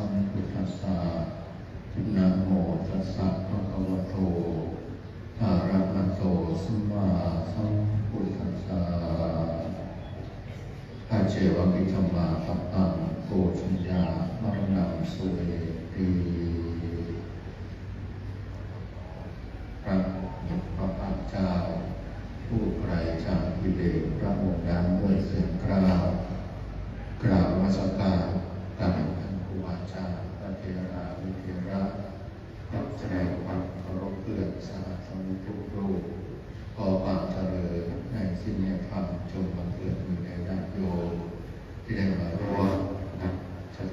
สัมพุทธัสสะนะโมตัสสะภะคะวะโตอะระหะโตสัมมาสัมพุทธัสสะอาเจวะกิธรรมาปัตตังโกชุญญามรณังสุเวทีพระพระพักเจ้า ผู้ไกรจากกิเลสพระองค์นั้นด้วยเสียงกล่าวกราบมัสการต่าน ครูอาจารย์พระเทราวิเทระรับแสดงความเคารพเพื่อสาธุทุกรูปขอความเจริญในสิ่งนี้ธรรมจงบังเกิดมีในญาติโยมที่ได้มาร่วมนับชะ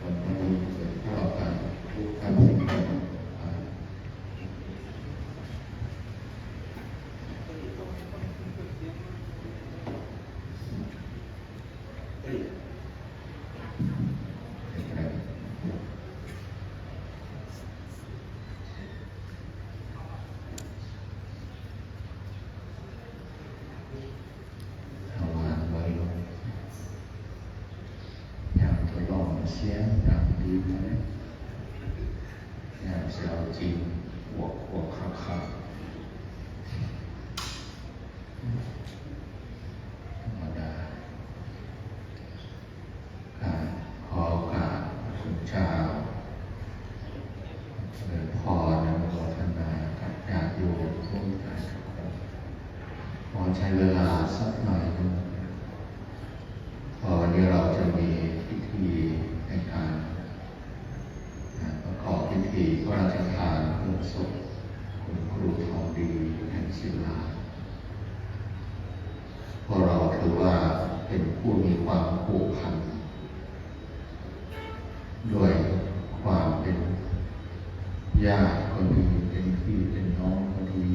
วันนี้เกิดพร้อมกันทุกท่านทุกคนอ่า เอาวางไว้ลงอยากทดลองเสียงดังดีไหมอยากจะเอาจริงหัวหัวขับขับธรรมดาการขอโอกาสคุณ เจ้าเริญพรและโมทนากับญาติโยมทุกท่านทุกคนขอใช้เวลาสักหน่อยนึงพอวันนี้เราจะมีพิธีในการอ่าประกอบพิธีพระราชทานเพลิงศพคุณครูทองดีแห่งศิลาเพราะเราถือว่าเป็นผู้มีความผูกพัน ด้วยความเป็นญาติก็ดีเป็นพี่เป็นน้องก็ดี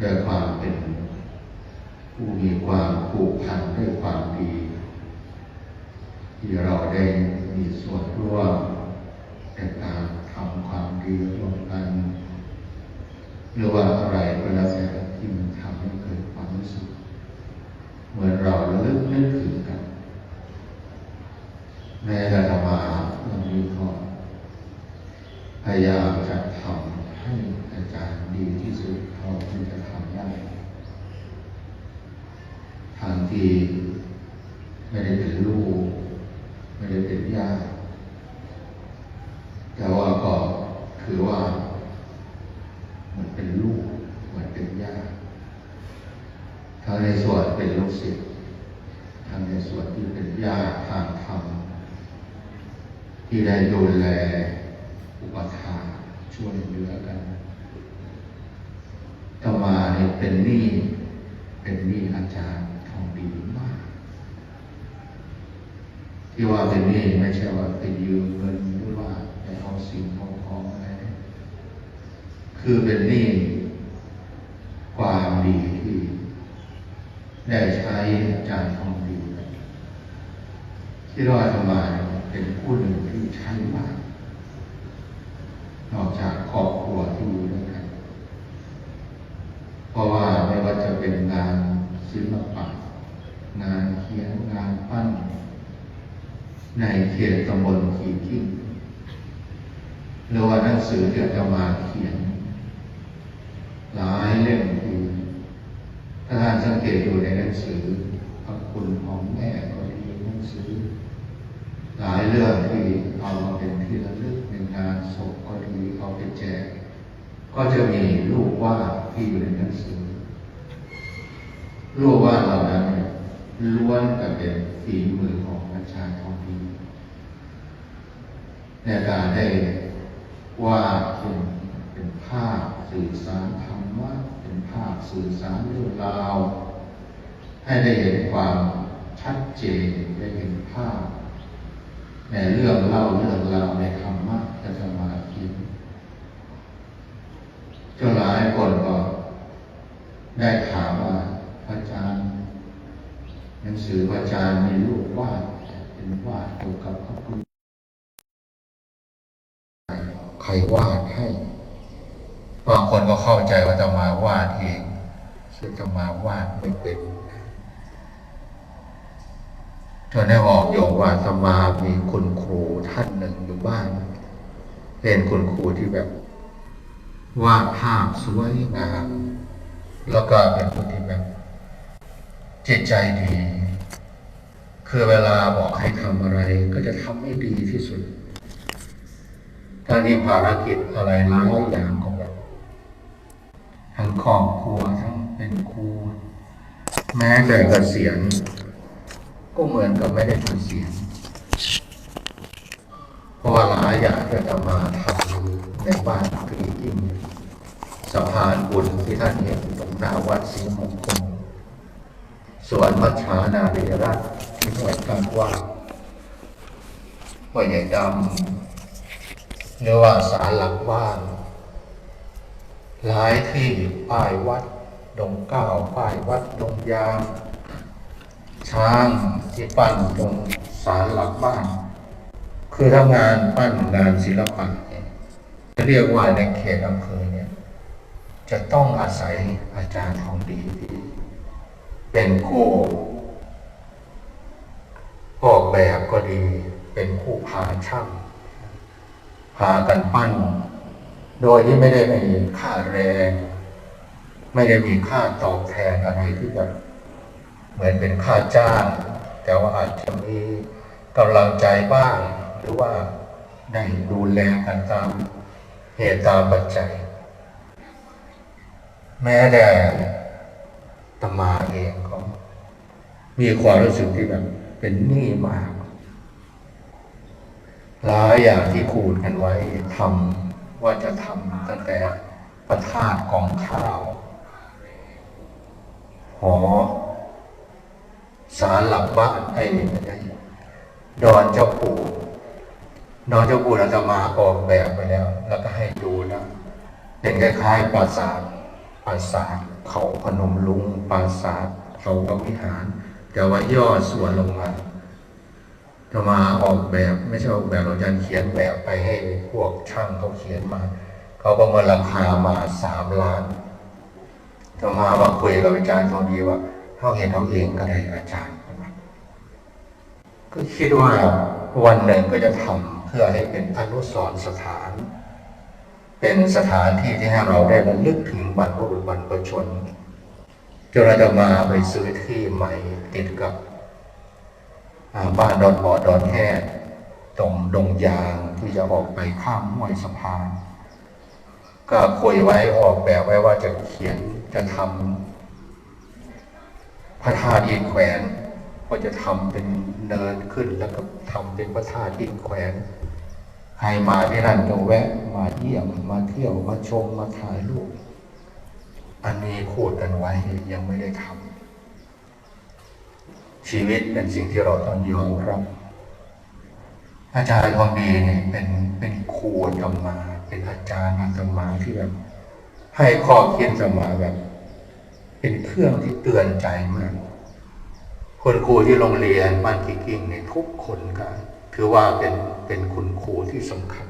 ด้วยความเป็นผู้มีความผูกพันด้วยความดี ที่เราได้มีส่วนร่วมในการทำความดีร่วมกันหรือว่าอะไรก็แล้วแต่ที่มันทำให้เกิดความรู้สึกเหมือนเราระลึกนึกถึงกันแม้แต่ธรรมาเรามีก็ พยายามจะทำให้อาจารย์ดีที่สุดเท่าที่จะทำได้ทางที่ไม่ได้เป็นลูก ไม่ได้เป็นญาติแต่ว่าก็คือว่าเหมือนเป็นลูกเหมือนเป็นญาติทั้งในส่วนเป็นลูกศิษย์ทั้งในส่วนที่เป็นญาติทางธรรมที่ได้ดูแล ช่วยเหลือกันต่อมาเนี่ยเป็นหนี้เป็นหนี้อาจารย์ทองดีมาก ที่ว่าเป็นหนี้ไม่ใช่ว่าไปยืมเงินหรือว่าไปเอาสิ่งของของอะไรคือเป็นหนี้ความดีที่ได้ใช้อาจารย์ทองดีที่เราอาตมาเป็นผู้หนึ่งที่ใช้มาก นอกจากครอบครัวที่อยู่ด้วยกัน เพราะว่าไม่ว่าจะเป็นงานศิลปะ งานเขียนงานปั้น ในเขตตำบลขีกิ้งหรือว่าหนังสือที่จะมาเขียน หลายเล่มคือถ้าท่านสังเกตดูในหนังสือพระคุณของแม่ก็ดีหนังสือ หลายเรื่องที่เอามาเป็นที่ระลึกในงานศพก็ดีเอาไปแจก ก็จะมีรูปวาดที่อยู่ในหนังสือรูปวาดเหล่านั้นเนี่ยล้วนแต่เป็นฝีมือของอาจารย์ทองดีในการได้วาดเป็นเป็นภาพสื่อสารธรรมะเป็นภาพสื่อสารเรื่องราวให้ได้เห็นความชัดเจนได้เห็นภาพ ในเรื่องเล่าเรื่องราวในธรรมะจะจะมาคิดจนหลายคนก็ได้ถามว่าพระอาจารย์หนังสือพระอาจารย์มีรูปวาดเป็นวาดเกี่ยวกับพระพุทธใครวาดให้บางคนก็เข้าใจว่าจะมาวาดเองซึ่งจะมาวาดไม่เป็น จจนได้บอกโยมว่าสมามีคุณครูท่านหนึ่งอยู่บ้านเป็นคุณครูที่แบบวาดภาพสวยงามแล้วก็เป็นคนที่แบบจิตใจดี คือเวลาบอกให้ทำอะไร ก็จะทำให้ดีที่สุดถ้ามีภารกิจอะไรหลายอย่างของเราทั้งครอบครัวทั้งเป็นครู แม้แต่เกษียณ ก็เหมือนกับไม่ได้เกษียณเพราะว่าหลายอย่างที่จะมาทำในบ้านคือยิ่งสะพานบุญที่ท่านเห็นตรงหน้าวัดศรีมงคลส่วนมัชานาเรรัตที่หน่วยการว่าห้วยใหญ่ดำหรือว่าสารหลักบ้าน หลายที่ป้ายวัด ดงเก้าป้ายวัดดงยาง ช้างที่ปั้นตรงศาลหลักบ้าน คือทำงานปั้นงานศิลปะจะเรียกว่าในเขตอำเภอเนี่ย จะต้องอาศัยอาจารย์ทองดีที่เป็นคู่ออกแบบก็ดี เป็นคู่พาช่างพากันปั้น โดยที่ไม่ได้มีค่าแรง ไม่ได้มีค่าตอบแทนอะไรที่แบบ เหมือนเป็นค่าจ้าง แต่ว่าอาจจะมีกำลังใจบ้าง หรือว่าได้ดูแลกันตามเหตุตามปัจจัย แม้แต่ตมาเองก็มีความรู้สึกที่แบบเป็นหนี้มากหลายอย่างที่คูดกันไว้ทำว่าจะทำตั้งแต่ประทาตกองข้าวหอ สารหลักบ้านไอ้ดอนเจ้าปู่ดอนเจ้าปู่เราจะมาออกแบบไปแล้ว แล้วก็ให้ดูนะเป็นคล้ายๆปราสาทปราสาทเขาพนมลุงปราสาทเขาพระวิหาร แต่ว่าย่อส่วนลงมาจะมาออกแบบไม่ใช่ออกแบบเราจะเขียนแบบไปให้พวกช่างเขาเขียนมา เขาประเมินราคามาสามล้านจะมาว่าคุยกับอาจารย์เขาดีว่า เขาเห็นเขาเองก็ได้อาจารย์ ก็คิดว่าวันหนึ่งก็จะทำเพื่อให้เป็นอนุสรสถาน เป็นสถานที่ที่ให้เราได้ระลึกถึงบรรพบุรุษบรรพชนจนเราจะมาไปซื้อที่ใหม่ติดกับบ้านดอนบ่อดอนแค่ตรงดงยางที่จะออกไปข้ามห้วยสะพาน ก็คุยไว้ออกแบบไว้ว่าจะเขียนจะทำ พระธาตุอินแขวนก็จะทำเป็นเนินขึ้นแล้วก็ทำเป็นพระธาตุอินแขวนใครมาที่นั่นก็แวะ มาเยี่ยมมาเที่ยวมาชมมาถ่ายรูปอันนี้พูดกันไว้ยังไม่ได้ทำชีวิตเป็นสิ่งที่เราต้องยอมรับ อาจารย์ทองดีเนี่ยเป็นเป็นครูอาตมา เป็นอาจารย์อาตมาที่แบบ ให้ข้อคิดอาตมาแบบ เป็นเครื่องที่เตือนใจมากคนครูที่โรงเรียนบ้านกิกิ่งในยทุกคนก็ถือว่าเป็นเป็นคุณครูที่สำคัญ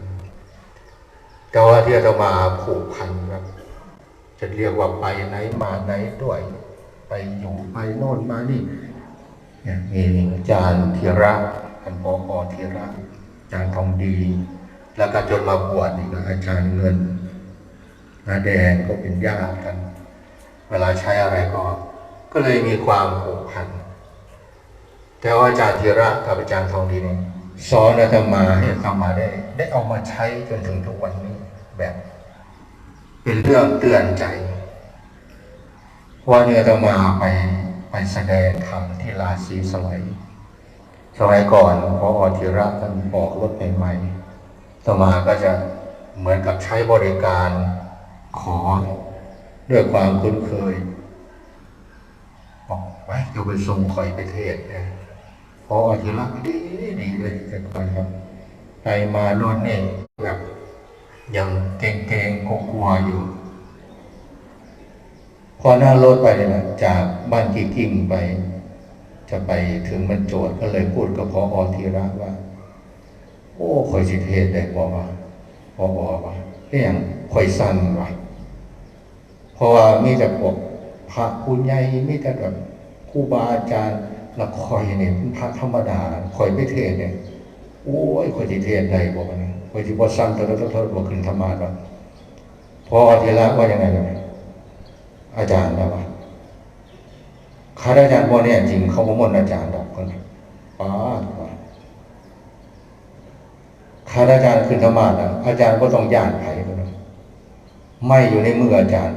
แต่ว่าที่อามาผูกพันแบบจะเรียกว่าไปไหนมาไหนด้วย ไปอยู่ไปโน่นมานี่เนี่ยมีอาจารย์ธีระท่านปออธีระอาจารย์ทองดี แล้วก็จนมาบวชนี่ก็อาจารย์เงินนาแดงก็เป็นญาติกัน เวลาใช้อะไรก็ ก็เลยมีความผูกพัน แต่ว่าอาจารย์ธีระกับอาจารย์ทองดีเนี่ยสอนอาตมาให้อาตมาได้ ได้เอามาใช้จนถึงทุกวันนี้แบบ เป็นเรื่องเตือนใจ ว่าเนี่ยอาตมาไปไปแสดงธรรมที่ราศีสมัยสมัยก่อนพออธิระท่านบอกรถใหม่ๆอาตมาก็จะเหมือนกับใช้บริการขอ ด้วยความคุ้นเคยบอกว้เดี๋ยวไปส่งคอยไปเทศนะพออธิระดีดีเลยแต่ก่อนครับไปมาโน่นนี่ยแบบยังเก่งๆกลัวอยู่ พอหน้ารถไปเนี่ยนะจากบ้านกิ่กิ่งไป จะไปถึงมันโจทย์ก็เลยพูดกับพออธีระว่า โอ้คอยสิเทศได้บ่ว่าพออว่าเรื่องคอยสั้นว่ะ เพราะว่ามีแต่พวกพระคุณใหญ่มีแต่แบบครูบาอาจารย์ล้วคอยเนี่ยพระธรรมดาคอยไม่เทศเนี่ยโอ้ยคอยจะเทศใดบอกว่านี่คอยจะบอซ้ำแต่ละเท่าบอกขึ้นธรรมะแล้วพอทีละว่ายังไงเลยอาจารย์นะว่าข้าราชการพวกเนี่ยจริงเขาบ่มนอาจารย์ดอกคนน่ะป้าดว่าข้าราชการขึ้นธรรมะนะอาจารย์ก็ต้องย่านไผ่คนนั้ไม่อยู่ในมืออาจารย์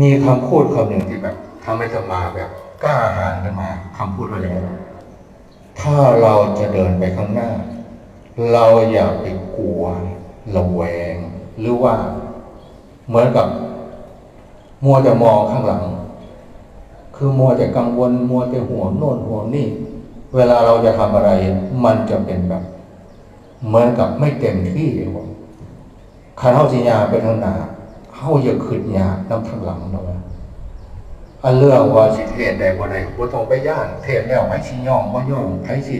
มีคำพูดคำหนึ่งที่แบบทำให้ธรรมาแบบกล้าหาญขึ้นมาคำพูดว่าอย่างไรถ้าเราจะเดินไปข้างหน้า เราอย่าไปกลัวระแวง หรือว่าเหมือนกับ มัวจะมองข้างหลัง คือมัวจะกังวล มัวจะห่วงโน่นห่วงนี่ เวลาเราจะทำอะไร มันจะเป็นแบบ เหมือนกับไม่เต็มที่เลยว่าคันเฮาสิยางไปทางหน้า เฮาอย่าขึ้นยากนำทางหลังเนาะอันเรื่องว่าสิเทศได้บ่ได้บ่ต้องไปย่านเทศแล้วไผสิย่องบ่ย่องไผสิ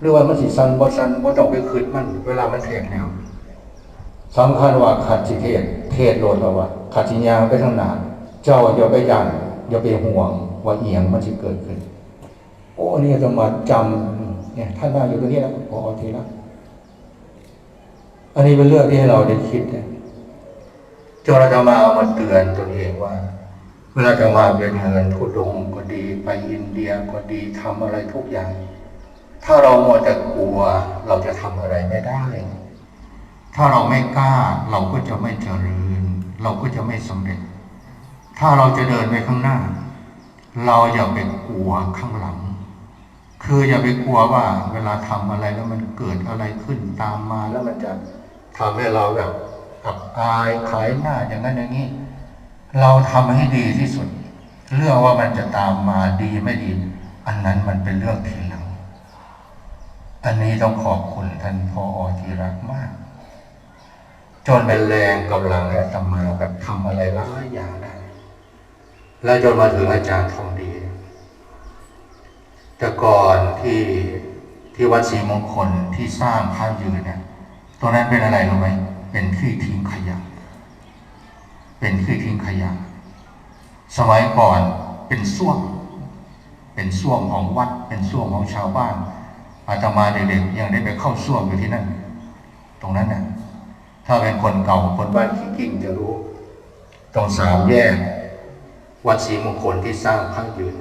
หรือว่ามันสิสั่นบ่สั่นบ่ต้องไปขึ้นมัน เวลามันเทศแล้วสำคัญว่าขัดสิเทศเทศโลดแล้วว่าขัดสิยางไปทางหน้าเจ้าอย่าไปย่านอย่าไปห่วงว่าเอียงมันสิเกิดขึ้น โอ้นี่จะมาจำเนี่ยท่านว่าอยู่ตรงนี้แล้วพอทีละอันนี้เป็นเรื่องที่ให้เราได้คิดนะ จนเราจะมาเอามาเตือนตัวเองว่า เวลาจะมาเป็นเงินทุดงก็ดีไปอินเดียก็ดีทำอะไรทุกอย่าง ถ้าเรามัวแต่กลัวเราจะทำอะไรไม่ได้ ถ้าเราไม่กล้าเราก็จะไม่เจริญ เราก็จะไม่สำเร็จ ถ้าเราจะเดินไปข้างหน้า เราอย่าไปกลัวข้างหลังคืออย่าไปกลัวว่า เวลาทำอะไรแล้วมันเกิดอะไรขึ้นตามมาแล้วมันจะทำให้เราแบบ อับอายขายหน้าอย่างนั้นอย่างนี้ เราทำให้ดีที่สุด เรื่องว่ามันจะตามมาดีไม่ดี อันนั้นมันเป็นเรื่องทีหลัง อันนี้ต้องขอบคุณท่านพออที่รักมาก จนเป็นแรงกำลังให้ตมาแบบทำอะไรหลายอย่างได้แล้วจนมาถึงอาจารย์ทองดี แต่ก่อนที่ที่วัดศรีมงคลที่สร้างพระยืนเนี่ยตรงนั้นเป็นอะไรรู้ไหม เป็นที่ทิ้งขยะ เป็นที่ทิ้งขยะ สมัยก่อนเป็นส้วม เป็นส้วมของวัด เป็นส้วมของชาวบ้านอาตมาเด็กๆยังได้ไปเข้าส้วมอยู่ที่นั่น ตรงนั้นน่ะ ถ้าเป็นคนเก่าคนบ้านขี้กิ่งจะรู้ตรงสามแยก วัดศรีมงคลที่สร้างพระยืน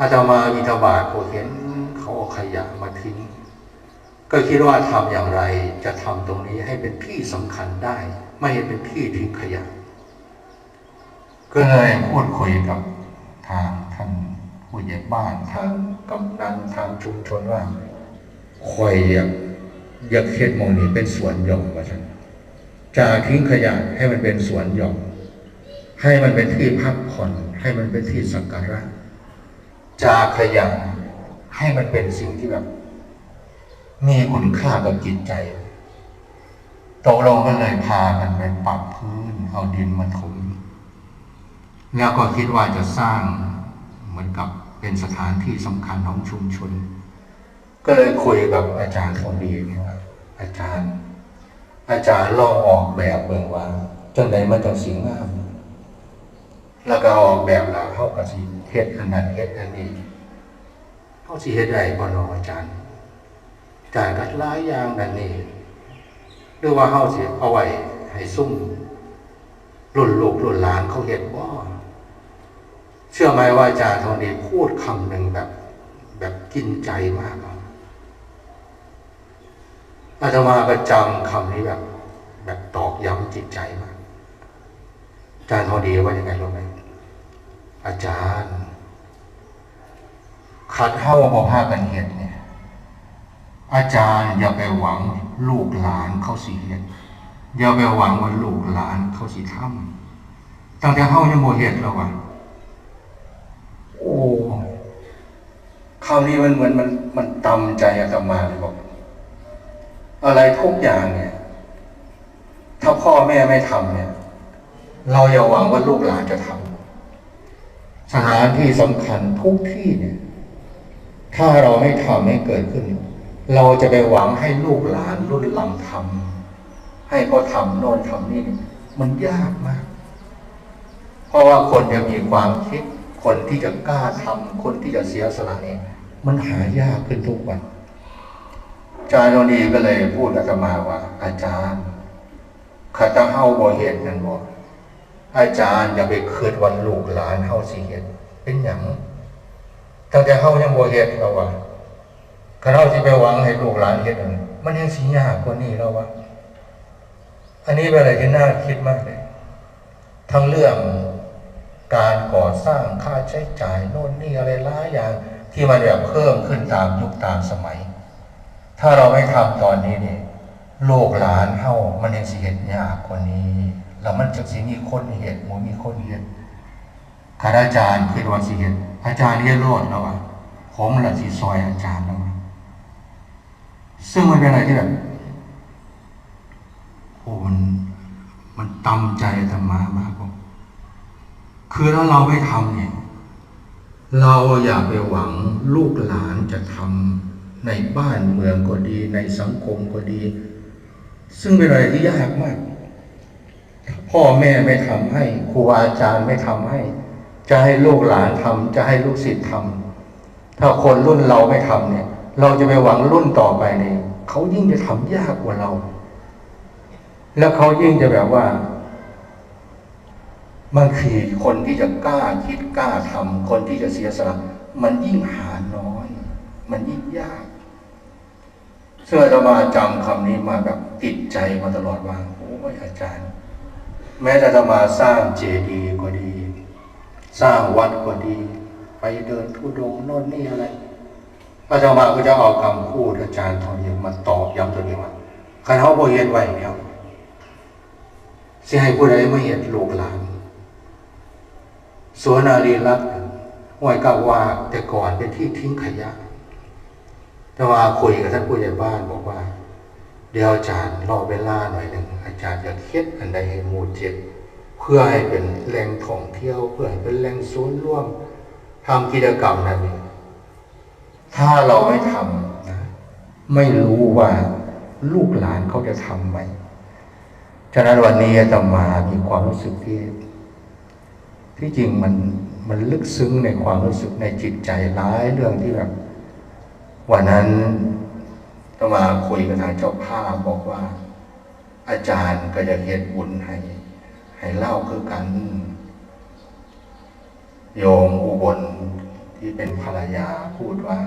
อาตมาบิณฑบาตก็เห็นเขาเอาขยะมาทิ้ง ก็คิดว่าทำอย่างไรจะทำตรงนี้ให้เป็นที่สำคัญได้ ไม่ให้เป็นที่ทิ้งขยะ ก็เลยพูดคุยกับทางท่านผู้ใหญ่บ้านทางกำนันทางชุมชนว่าคอยอยากอยากเฮ็ดหมองนี้เป็นสวนหย่อมว่าฉันจากทิ้งขยะให้มันเป็นสวนหย่อมให้มันเป็นที่พักผ่อน ให้มันเป็นที่สักการะจากขยะให้มันเป็นสิ่งที่แบบ มีคุณค่ากับจิตใจตกลงก็เลยพากันไปปรับพื้น เอาดินมาถมแล้วก็คิดว่าจะสร้างเหมือนกับเป็นสถานที่สำคัญของชุมชน ก็เลยคุยกับอาจารย์ทองดีว่าอาจารย์ อาจารย์ลองออกแบบเบิ่งว่าจังใดมันจังสิงามแล้วก็ออกแบบแล้วเข้าก็สิเฮ็ดอันนั้นเฮ็ดอันนี้เขาสิเฮ็ดได้บ่นาะอาจารย์ อาจารย์ก็หลายอย่างนั่นนี่หรือว่าเขาสิเอาไว้ให้ซุ่มรุ่นลูกรุ่นหลานเขาเฮ็ดบ่าเชื่อไหมว่าอาจารย์ทองดีพูดคำหนึ่งแบบ แบบกินใจมากอาตมาประจำคำนี้แบบ แบบตอกย้ำจิตใจมากอาจารย์ทองดีว่ายังไงรู้ไหมอาจารย์ขัดเฮ้าบอพากันเห็ดเนี่ย อาจารย์อย่าไปหวังลูกหลานเขาสิเห็ดอย่าไปหวังว่าลูกหลานเขาสิทำตั้งแต่เฮ้ายังโมเห็ดแล้ววะโอ้คำนี้มันเหมือนมันมันตำใจอาตมาเลยบอก อะไรทุกอย่างเนี่ย ถ้าพ่อแม่ไม่ทำเนี่ย เราอย่าหวังว่าลูกหลานจะทำสถานที่สำคัญทุกที่เนี่ย ถ้าเราไม่ทำให้เกิดขึ้น เราจะไปหวังให้ลูกหลานรุ่นหลังทำให้เขาทำโน่นทำนี่เนี่มันยากมาก เพราะว่าคนจะมีความคิด คนที่จะกล้าทำคนที่จะเสียสละเนี่ยมันหายากขึ้นทุกวันอาจารย์โนนีก็เลยพูดอาตมาว่า อาจารย์ข้าจ้าเฮาบ่เห็นนั่นบ่อาจารย์อย่าไปคืนวันลูกหลานเฮาสิเห็นเป็นหยังตั้งแต่เฮายังบ่เห็นเราว่า ข้าเฮาสิไปหวังให้ลูกหลานเห็นมันยังสิยากกว่านี้แล้ววะอันนี้เป็นอะไรที่น่าคิดมากเลย ทั้งเรื่องการก่อสร้างค่าใช้จ่ายโน่นนี่อะไรหลายอย่าง ที่มันแบบเพิ่มขึ้นตามยุคตามสมัย ถ้าเราไม่ทำตอนนี้เนี่ยโลกหลานเฮามันยังสิเห็นยากกว่านี้ แล้วมันจะสิมีคนเห็นมูมีคนเห็นข้าราชการคิดว่าสิเห็นอาจารย์เรียนโลดแล้วอะผมละสิซอยอาจารย์แล้วอะ ซึ่งมันเป็นอะไรที่แบบโอ้มันมันตำใจธรรมามากผมคือถ้าเราไม่ทำเนี่ย เราอย่าไปหวังลูกหลานจะทำในบ้านเมืองก็ดี ในสังคมก็ดี ซึ่งเป็นอะไรที่ยากมากพ่อแม่ไม่ทำให้ครูอาจารย์ไม่ทำให้ จะให้ลูกหลานทำจะให้ลูกศิษย์ทำถ้าคนรุ่นเราไม่ทำเนี่ย เราจะไปหวังรุ่นต่อไปเนี่ยเขายิ่งจะทำยากกว่าเรา แล้วเขายิ่งจะแบบว่าบางทีคนที่จะกล้าคิดกล้าทำคนที่จะเสียสละมันยิ่งหาน้อย มันยิ่งยากเสื้อจะมาจำคำนี้มาแบบติดใจมาตลอดว่าโอ้ยอาจารย์ แม้แต่จะมาสร้างเจดีย์ก็ดี สร้างวัดก็ดี ไปเดินทุดงโน่นนี่อะไร อาจารย์มาก็จะเอาคำพูดอาจารย์ทองเยมาตอบย้ำตัวนี้ว่าคันเขาโบเฮ็ดไหวแล้วสิให้ผู้ใดไมาเห็นลูกหลานสวนอารีรัตน์ห้วยกาวาแต่ก่อนเป็นที่ทิ้งขยะ แต่ว่าคุยกับท่านผู้ใหญ่บ้านบอกว่า เดี๋ยวอาจารย์รอเวลาหน่อยหนึ่งอาจารย์จะเคิดอันใดให้หมู่เจ็ดเพื่อให้เป็นแหล่งท่องเที่ยว เพื่อให้เป็นแหล่งศูนย์ร่วมทำกิจกรรมนั้นนี่ ถ้าเราไม่ทำนะไม่รู้ว่าลูกหลานเขาจะทำไหม ฉะนั้นวันนี้อาตมามีความรู้สึกที่ ที่จริงมันมันลึกซึ้งในความรู้สึกในจิตใจหลายเรื่องที่แบบ วันนั้นต้องมาคุยกับทางเจ้าภาพบอกว่า อาจารย์ก็จะเฮ็ดบุญให้ ให้เล่าคือกัน โยมอุบลที่เป็นภรรยาพูดว่า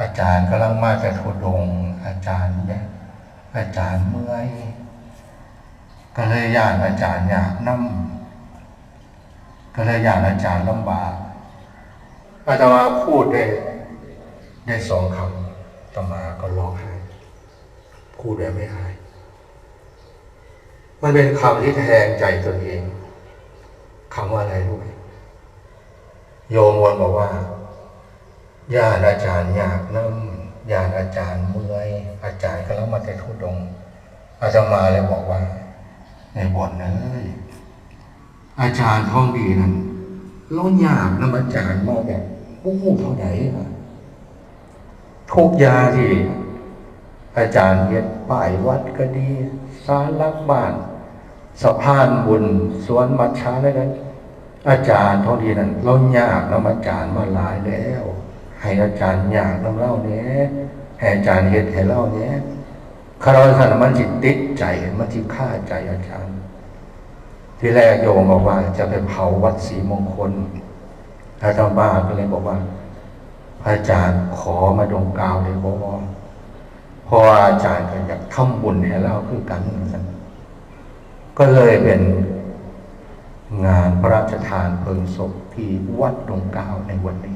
อาจารย์กำลังมาจะทุดง อาจารย์เนี่ยอาจารย์เมื่อยก็เลยย่านอาจารย์อยากนั่ก็เลยอยากอาจารย์ลำบากอาตมาพูดได้ได้สองคำตมาก็ร้องไห้พูดได้ไม่อาย มันเป็นคำที่แทงใจตนเองคำว่าอะไรรู้ไหมโยมวนบอกว่า ญาติอาจารย์อยากนั่ญาติอาจารย์เมื่อยอาจารย์ก็แล้วมาแต่ทุดงอาตมาเลยบอกว่า ในบทนั้นเลยอาจารย์ท่องดีนั้นเราอยากนำอาจารย์มาแบบผู้หูเท่าไหร่ะทุกยาที่อาจารย์เย็ดป้ายวัดก็ดีสารลักบ้านสะพานบุญสวนมัชชาอะไรนั้นอาจารย์ท่องดีนั้นเราอยากนำอาจารย์มาหลายแล้ว ให้อาจารย์อยากนำเล่าเนี้ยให้อาจารย์เฮ็ดให้เล่าเนี้ยคารวะท่านมันจิตติดใจมันจิตฆ่าใจอาจารย์ ที่แรกโยมบอกว่าจะไปเผาวัดศรีมงคลอาจารย์บ้าก็เลยบอกว่าอาจารย์ขอมาดงกาวเลยบอกว่าเพราะว่าอาจารย์ก็อยากทำบุญให้เราคือกันนั่นก็เลยเป็นงานพระราชทานเพลิงศพที่วัดดงกาวในวันนี้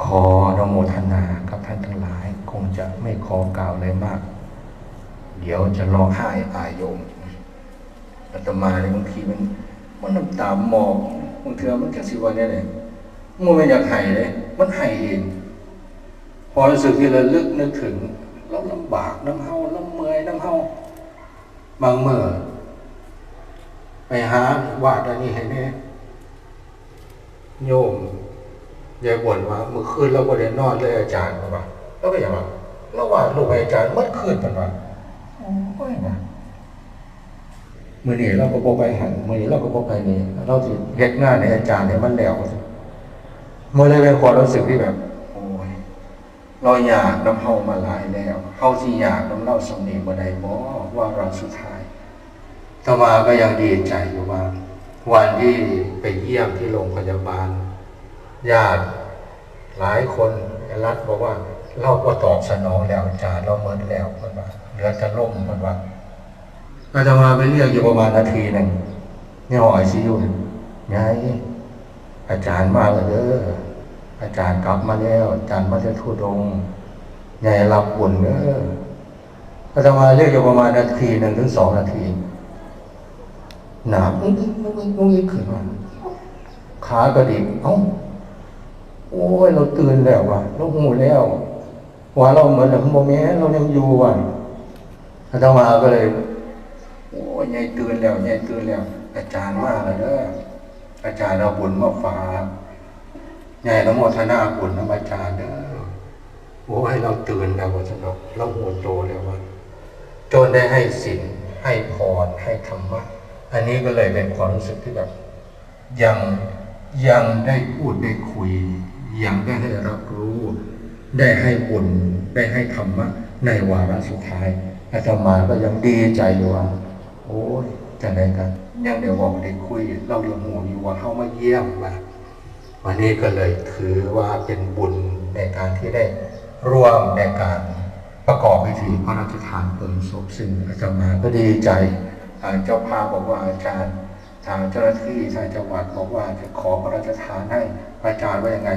ขออนุโมทนากับท่านทั้งหลาย คงจะไม่ขอกล่าวอะไรมาก เดี๋ยวจะร้องไห้อายโยมอาตมาเนี่ยบางทีมันมันน้ำตาหมอกบางเทือมันแค่สิวันนี้เลยมันไม่อยากไห้เลย มันไห้เอง พอรู้สึกที่ระลึกนึกถึงเราลำบากน้ำเฮาลำเมยน้ำเฮาบางเมื่อไปหาวาดอันนี้ให้แน่โยม ยายบ่นว่าเมื่อคืนเราก็ได้นอนเลยอาจารย์ว่าแล้วก็อย่างว่าเราวาดรูปให้อาจารย์เมื่อคืนเป็นว่าโอ้ยนะมื่อนี้เราก็บ่ไปหันมื่อนี้เราก็บ่ไปนี่เราสิเฮ็ดงานในอาจารย์ให้มันแล้วเมื่อเลยเป็นความรู้สึกที่แบบโอ้ยเราอยากน้ำเฮามาหลายแล้วเฮาสิอยากน้ำเล่าสำเนีบ่ได้บ่ว่าเราสุดท้ายต่อมาก็ยังดีใจอยู่ว่า วันที่ไปเยี่ยมที่โรงพยาบาล ญาติหลายคนรัฐบอกว่า เราก็ตอบสนองแล้วอาจารย์เราเหมินแล้วคนว่าเหลือจะล่มคนว่าอาตมาไปเรียกอยู่ประมาณนาทีหนึ่งนี่หอยซีอยู่ไงอาจารย์มาแล้วเด้ออาจารย์กลับมาแล้ว อาจารย์มาจะทุดงไงรับบุญเด้ออาตมาเรียกอยู่ประมาณนาทีหนึ่งถึงสองนาทีหนามงุ้งงิ้งงุ้งงิ้งงุ้งงิ้งขึ้นมาขากระดิกเอ้า โอ้ยเราตื่นแล้วว่ะเราหูแล้วว่าเราเหมือนโมเมเรายังอยู่ว่ะอาตมาก็เลย โอ้ยยายตื่นแล้วยายตื่นแล้ว อาจารย์มาแล้วเด้ออาจารย์เราบุญมาฝากยายนโมทนาบุญนำอาจารย์เด้อโอ้ยเราตื่นแล้วว่าสนกเราหูโตแล้วว่ะจนได้ให้ศีลให้พรให้ธรรมะอันนี้ก็เลยเป็นความรู้สึกที่แบบ ยังยังได้พูดได้คุย ยังได้ให้รับรู้ ได้ให้บุญได้ให้ธรรมะในวาระสุดท้ายอาตมาก็ยังดีใจอยู่ว่า โอ้ยจะได้กันยังเดี๋ยวบอกได้คุย เราเรียกหมูอยู่ว่าเข้ามาเยี่ยมมาวันนี้ก็เลยถือว่าเป็นบุญในการที่ได้ร่วมในการประกอบพิธีพระราชทานเพลิงศพซึ่งอาตมาก็ดีใจทางเจ้าภาพบอกว่าอาจารย์ทางเจ้าหน้าที่ทางจังหวัดบอกว่าจะขอพระราชทานให้อาจารย์ว่ายังไง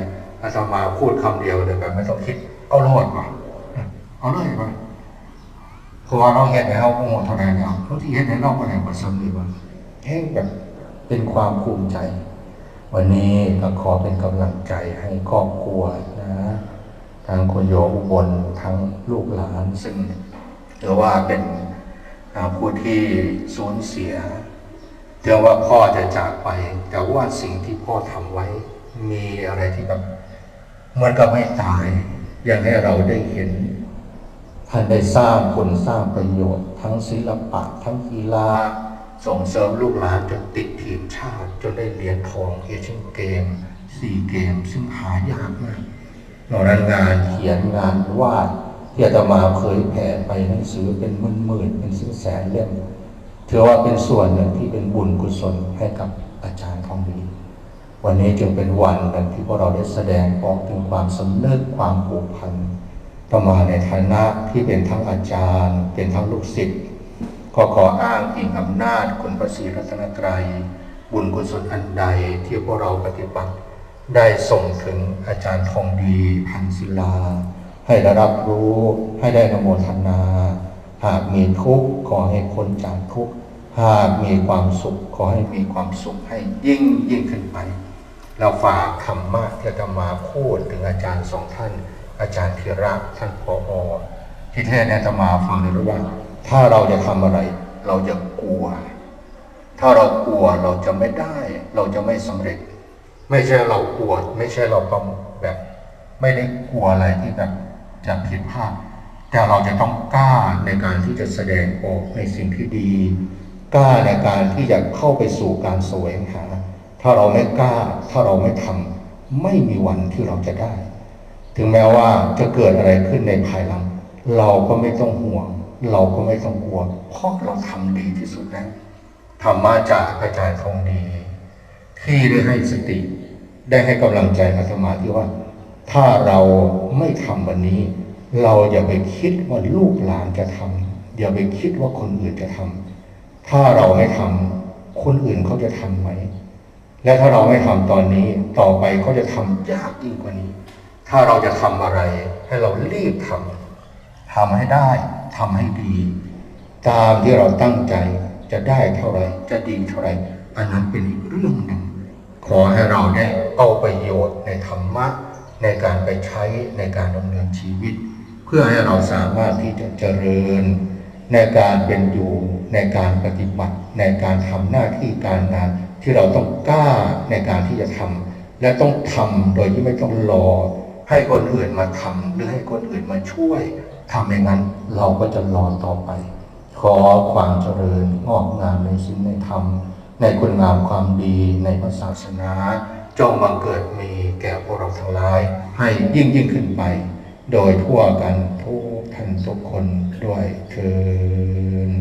อาตมาพูดคำเดียวเลยแบบไม่ต้องคิดเอาโลดว่ะเอาเลยว่ะเพราะว่าเราเห็นในเราโง่เท่าไหร่แล้วเขาที่เห็นในเราคนไหนก็สำนึกว่าแห้งแบบเป็นความภูมิใจ วันนี้ก็ขอเป็นกำลังใจให้ครอบครัวนะทั้งคุณโยอุบลทั้งลูกหลาน ซึ่งถือว่าเป็นผู้ที่สูญเสียเชื่อว่าพ่อจะจากไป แต่ว่าสิ่งที่พ่อทำไว้มีอะไรที่แบบ มือนกับไม่ตาย อย่างให้เราได้เห็นท่านได้สร้างผลสร้างประโยชน์ ทั้งศิลปะ ทั้งกีฬาส่งเสริมลูกหลานจนติดทีมชาติจนได้เหรียญทองเอเชียนเกมซีเกม ซึ่งหายากมากนอกนั้นงานเขียนงานวาดที่อาตมาเผยแผ่ไปหนังสือเป็นหมื่นๆเป็นแสนๆเล่มถือว่าเป็นส่วนหนึ่งที่เป็นบุญกุศลให้กับอาจารย์ทองดี วันนี้จึงเป็นวันหนึ่งที่พวกเราได้แสดงออกถึงความสำนึกความผูกพันต่อมาในฐานะที่เป็นทั้งอาจารย์ เป็นทั้งลูกศิษย์ก็ขออ้างอิงอำนาจคุณพระศรีรัตนตรัย บุญกุศลอันใดที่พวกเราปฏิบัติ ได้ส่งถึงอาจารย์ทองดีพันศิลา ให้ได้รับรู้ให้ได้นโมทนา หากมีทุกข์ขอให้พ้นจากทุกข์หากมีความสุขขอให้มีความสุขให้ยิ่งยิ่งขึ้นไป เราฝากธรรมะที่จะมาพูดถึงอาจารย์สองท่าน อาจารย์ธีระท่านพออที่เทศเนี่ยจะมาฟังเลยรู้ว่า ถ้าเราจะทำอะไร เราจะกลัว ถ้าเรากลัวเราจะไม่ได้ เราจะไม่สำเร็จ ไม่ใช่เรากลัวไม่ใช่เราต้องแบบ ไม่ได้กลัวอะไรที่แบบจะผิดพลาดแต่เราจะต้องกล้าในการที่จะแสดงออกในสิ่งที่ดี กล้าในการที่จะเข้าไปสู่การแสวงหา ถ้าเราไม่กล้า ถ้าเราไม่ทำไม่มีวันที่เราจะได้ ถึงแม้ว่าจะเกิดอะไรขึ้นในภายหลัง เราก็ไม่ต้องห่วง เราก็ไม่ต้องกลัว เพราะเราทำดีที่สุดแล้วธรรมาจากอาจายทองดี ที่ได้ให้สติ ได้ให้กำลังใจอาตมาที่ว่า ถ้าเราไม่ทำวันนี้ เราอย่าไปคิดว่าลูกหลานจะทำอย่าไปคิดว่าคนอื่นจะทำถ้าเราไม่ทำคนอื่นเขาจะทำไหม และถ้าเราไม่ทำตอนนี้ต่อไปเขาจะทำยากยิ่งกว่านี้ ถ้าเราจะทำอะไร ให้เรารีบทำทำให้ได้ทำให้ดี ตามที่เราตั้งใจจะได้เท่าไหรจะดีเท่าไหรอันนั้นเป็นอีกเรื่องหนึ่งขอให้เราได้เอาประโยชน์ในธรรมะในการไปใช้ในการดำเนินชีวิต เพื่อให้เราสามารถที่จะเจริญ ในการเป็นอยู่ในการปฏิบัติ ในการทำหน้าที่การงานที่เราต้องกล้าในการที่จะทำ และต้องทำโดยที่ไม่ต้องรอ ให้คนอื่นมาทำ หรือให้คนอื่นมาช่วยทำอย่างนั้นเราก็จะรอต่อไป ขอความเจริญงอกงามในชิ้นในธรรม ในคุณงามความดีในศาสนาจงบังเกิดมีแก่พวกเราทั้งหลาย ให้ยิ่งยิ่งขึ้นไป โดยทั่วกันทั่ว นทุกคนด้วยคืน